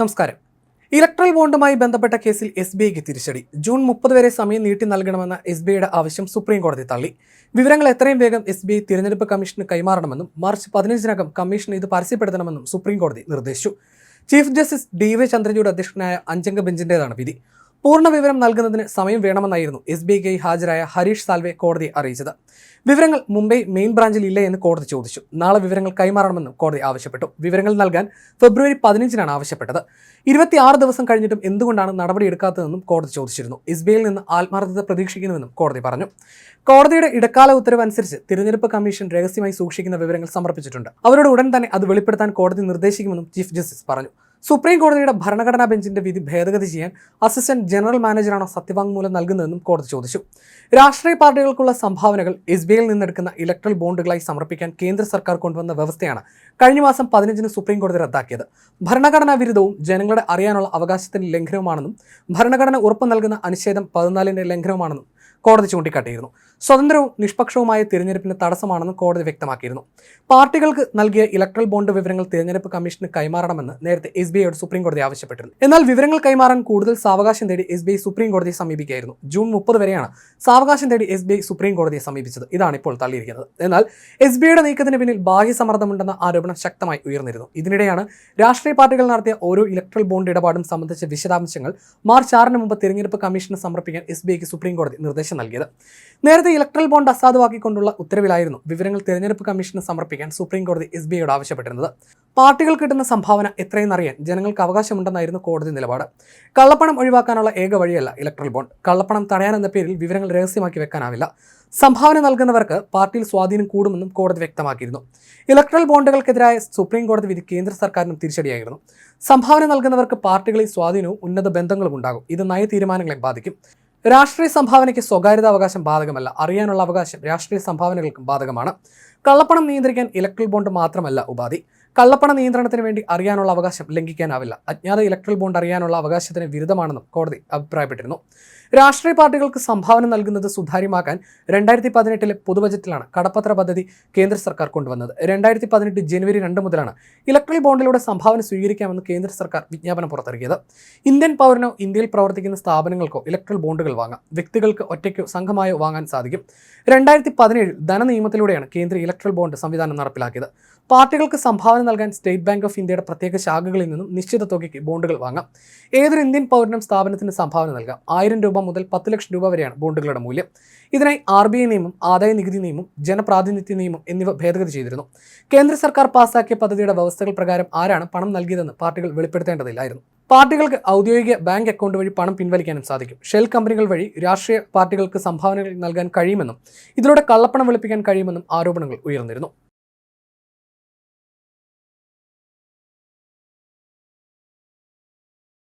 നമസ്കാരം. ഇലക്ട്രൽ ബോണ്ടുമായി ബന്ധപ്പെട്ട കേസിൽ എസ് ബി ഐക്ക് തിരിച്ചടി. ജൂൺ മുപ്പത് വരെ സമയം നീട്ടി നൽകണമെന്ന എസ് ബി ഐയുടെ ആവശ്യം സുപ്രീം കോടതി തള്ളി. വിവരങ്ങൾ എത്രയും വേഗം എസ് ബി ഐ തിരഞ്ഞെടുപ്പ് കമ്മീഷന് കൈമാറണമെന്നും മാർച്ച് പതിനഞ്ചിനകം കമ്മീഷൻ ഇത് പരസ്യപ്പെടുത്തണമെന്നും സുപ്രീം കോടതി നിർദ്ദേശിച്ചു. Chief justice D Y Chandrachud അധ്യക്ഷനായ അഞ്ചംഗ ബെഞ്ചിന്റേതാണ് വിധി. പൂർണ വിവരം നൽകുന്നതിന് സമയം വേണമെന്നായിരുന്നു എസ് ബി ഐക്കായി ഹാജരായ ഹരീഷ് സാൽവെ കോടതിയെ അറിയിച്ചത്. വിവരങ്ങൾ മുംബൈ മെയിൻ ബ്രാഞ്ചിൽ ഇല്ല എന്ന് കോടതി ചോദിച്ചു. നാളെ വിവരങ്ങൾ കൈമാറണമെന്നും കോടതി ആവശ്യപ്പെട്ടു. വിവരങ്ങൾ നൽകാൻ ഫെബ്രുവരി പതിനഞ്ചിനാണ് ആവശ്യപ്പെട്ടത്. ഇരുപത്തിയാറ് ദിവസം കഴിഞ്ഞിട്ടും എന്തുകൊണ്ടാണ് നടപടി എടുക്കാത്തതെന്നും കോടതി ചോദിച്ചിരുന്നു. എസ് ബി ഐയിൽ നിന്ന് ആത്മാർത്ഥത പ്രതീക്ഷിക്കുന്നുവെന്നും കോടതി പറഞ്ഞു. കോടതിയുടെ ഇടക്കാല ഉത്തരവ് അനുസരിച്ച് തിരഞ്ഞെടുപ്പ് കമ്മീഷൻ രഹസ്യമായി സൂക്ഷിക്കുന്ന വിവരങ്ങൾ സമർപ്പിച്ചിട്ടുണ്ട്. അവരോട് ഉടൻ തന്നെ അത് വെളിപ്പെടുത്താൻ കോടതി നിർദ്ദേശിക്കുമെന്നും ചീഫ് ജസ്റ്റിസ് പറഞ്ഞു. സുപ്രീം കോടതിയുടെ ഭരണഘടനാ ബെഞ്ചിന്റെ വിധി ഭേദഗതി ചെയ്യാൻ അസിസ്റ്റന്റ് ജനറൽ മാനേജറാണോ സത്യവാങ്മൂലം നൽകുന്നതെന്നും കോടതി ചോദിച്ചു. രാഷ്ട്രീയ പാർട്ടികൾക്കുള്ള സംഭാവനകൾ എസ് ബി ഐയിൽ നിന്നെടുക്കുന്ന ഇലക്ട്രൽ ബോണ്ടുകളായി സമർപ്പിക്കാൻ കേന്ദ്ര സർക്കാർ കൊണ്ടുവന്ന വ്യവസ്ഥയാണ് കഴിഞ്ഞ മാസം പതിനഞ്ചിന് സുപ്രീം കോടതി റദ്ദാക്കിയത്. ഭരണഘടനാ വിരുദ്ധവും ജനങ്ങളുടെ അറിയാനുള്ള അവകാശത്തിന്റെ ലംഘനവുമാണെന്നും ഭരണഘടന ഉറപ്പ് നൽകുന്ന അനുച്ഛേദം പതിനാലിന്റെ ലംഘനവുമാണെന്നും കോടതി ചൂണ്ടിക്കാട്ടിയിരുന്നു. സ്വതന്ത്രവും നിഷ്പക്ഷവുമായ തിരഞ്ഞെടുപ്പിന് തടസ്സമാണെന്ന് കോടതി വ്യക്തമാക്കിയിരുന്നു. പാർട്ടികൾക്ക് നൽകിയ ഇലക്ട്രൽ ബോണ്ട് വിവരങ്ങൾ തിരഞ്ഞെടുപ്പ് കമ്മീഷന് കൈമാറണമെന്ന് നേരത്തെ എസ് ബി ഐയോട് സുപ്രീം കോടതി ആവശ്യപ്പെട്ടിരുന്നു. എന്നാൽ വിവരങ്ങൾ കൈമാറാൻ കൂടുതൽ സാവകാശം തേടി എസ് ബി ഐ സുപ്രീം കോടതിയെ സമീപിക്കുകയായിരുന്നു. ജൂൺ മുപ്പത് വരെയാണ് സാവകാശം തേടി എസ് ബി ഐ സുപ്രീം കോടതിയെ സമീപിച്ചത്. ഇതാണ് ഇപ്പോൾ തള്ളിയിരിക്കുന്നത്. എന്നാൽ എസ് ബി ഐയുടെ നീക്കത്തിന് പിന്നിൽ ബാഹ്യ സമ്മർദ്ദമുണ്ടെന്ന ആരോപണം ശക്തമായി ഉയർന്നിരുന്നു. ഇതിനിടെയാണ് രാഷ്ട്രീയ പാർട്ടികൾ നടത്തിയ ഓരോ ഇലക്ട്രൽ ബോണ്ട് ഇടപാടും സംബന്ധിച്ച വിശദാംശങ്ങൾ മാർച്ച് ആറിന് മുമ്പ് തിരഞ്ഞെടുപ്പ് കമ്മീഷന് സമർപ്പിക്കാൻ എസ് ബി ഐക്ക് സുപ്രീം കോടതി നിർദ്ദേശം നൽകിയത്. നേരത്തെ ഇലക്ട്രൽ ബോണ്ട് അസാധുവാക്കിക്കൊണ്ടുള്ള ഉത്തരവിലായിരുന്നു വിവരങ്ങൾ തിരഞ്ഞെടുപ്പ് കമ്മീഷന് സമർപ്പിക്കാൻ സുപ്രീം കോടതി എസ് ബി ഐയോട് ആവശ്യപ്പെട്ടിരുന്നത്. പാർട്ടികൾ കിട്ടുന്ന സംഭാവന എത്രയെന്ന് അറിയാൻ ജനങ്ങൾക്ക് അവകാശമുണ്ടെന്നായിരുന്നു കോടതി നിലപാട്. കള്ളപ്പണം ഒഴിവാക്കാനുള്ള ഏക വഴിയല്ല ഇലക്ട്രൽ ബോണ്ട് കള്ളപ്പണം തടയാനെന്ന പേരിൽ വിവരങ്ങൾ രഹസ്യമാക്കി വെക്കാനാവില്ല. സംഭാവന നൽകുന്നവർക്ക് പാർട്ടിയിൽ സ്വാധീനം കൂടുമെന്നും കോടതി വ്യക്തമാക്കിയിരുന്നു. ഇലക്ട്രൽ ബോണ്ടുകൾക്കെതിരായ സുപ്രീം കോടതി വിധി കേന്ദ്ര സർക്കാരിനും തിരിച്ചടിയായിരുന്നു. സംഭാവന നൽകുന്നവർക്ക് പാർട്ടികളിൽ സ്വാധീനവും ഉന്നത ബന്ധങ്ങളും ഉണ്ടാകും ഇത് നയ തീരുമാനങ്ങളെ ബാധിക്കും. രാഷ്ട്രീയ സംഭാവനയ്ക്ക് സ്വകാര്യതാവകാശം ബാധകമല്ല. അറിയാനുള്ള അവകാശം രാഷ്ട്രീയ സംഭാവനകൾക്കും ബാധകമാണ്. കള്ളപ്പണം നിയന്ത്രിക്കാൻ ഇലക്ട്രൽ ബോണ്ട് മാത്രമല്ല ഉപാധി. കള്ളപ്പണ നിയന്ത്രണത്തിന് വേണ്ടി അറിയാനുള്ള അവകാശം ലംഘിക്കാനാവില്ല. അജ്ഞാത ഇലക്ട്രൽ ബോണ്ട് അറിയാനുള്ള അവകാശത്തിന് വിരുദ്ധമാണെന്നും കോടതി അഭിപ്രായപ്പെട്ടിരുന്നു. രാഷ്ട്രീയ പാർട്ടികൾക്ക് സംഭാവന നൽകുന്നത് സുതാര്യമാക്കാൻ രണ്ടായിരത്തി പതിനെട്ടിലെ പൊതുബജറ്റിലാണ് കടപ്പത്ര പദ്ധതി കേന്ദ്ര സർക്കാർ കൊണ്ടുവന്നത്. രണ്ടായിരത്തി പതിനെട്ട് ജനുവരി രണ്ട് മുതലാണ് ഇലക്ട്രൽ ബോണ്ടിലൂടെ സംഭാവന സ്വീകരിക്കാമെന്ന് കേന്ദ്ര സർക്കാർ വിജ്ഞാപനം പുറത്തിറക്കിയത്. ഇന്ത്യൻ പൗരനോ ഇന്ത്യയിൽ പ്രവർത്തിക്കുന്ന സ്ഥാപനങ്ങൾക്കോ ഇലക്ട്രൽ ബോണ്ടുകൾ വാങ്ങാം. വ്യക്തികൾക്ക് ഒറ്റയ്ക്കോ സംഘമായോ വാങ്ങാൻ സാധിക്കും. രണ്ടായിരത്തി പതിനേഴിൽ ധനനിയമത്തിലൂടെയാണ് കേന്ദ്ര ഇലക്ട്രൽ ബോണ്ട് സംവിധാനം നടപ്പിലാക്കിയത്. പാർട്ടികൾക്ക് സംഭാവന നൽകാൻ സ്റ്റേറ്റ് ബാങ്ക് ഓഫ് ഇന്ത്യയുടെ പ്രത്യേക ശാഖകളിൽ നിന്നും നിശ്ചിത തുകയ്ക്ക് ബോണ്ടുകൾ വാങ്ങാം. ഏതൊരു ഇന്ത്യൻ പൗരനും സ്ഥാപനത്തിന് സംഭാവന നൽകാം. ആയിരം രൂപ മുതൽ പത്ത് ലക്ഷം രൂപ വരെയാണ് ബോണ്ടുകളുടെ മൂല്യം. ഇതിനായി ആർ ബി ഐ നിയമം ആദായ നികുതി നിയമം ജനപ്രാതിനിധ്യ നിയമം എന്നിവ ഭേദഗതി ചെയ്തിരുന്നു. കേന്ദ്ര സർക്കാർ പാസാക്കിയ പദ്ധതിയുടെ വ്യവസ്ഥകൾ പ്രകാരം ആരാണ് പണം നൽകിയതെന്ന് പാർട്ടികൾ വെളിപ്പെടുത്തേണ്ടതില്ലായിരുന്നു. പാർട്ടികൾക്ക് ഔദ്യോഗിക ബാങ്ക് അക്കൗണ്ട് വഴി പണം പിൻവലിക്കാനും സാധിക്കും. ഷെൽ കമ്പനികൾ വഴി രാഷ്ട്രീയ പാർട്ടികൾക്ക് സംഭാവനകൾ നൽകാൻ കഴിയുമെന്നും ഇതിലൂടെ കള്ളപ്പണം വെളുപ്പിക്കാൻ കഴിയുമെന്നും ആരോപണങ്ങൾ ഉയർന്നിരുന്നു.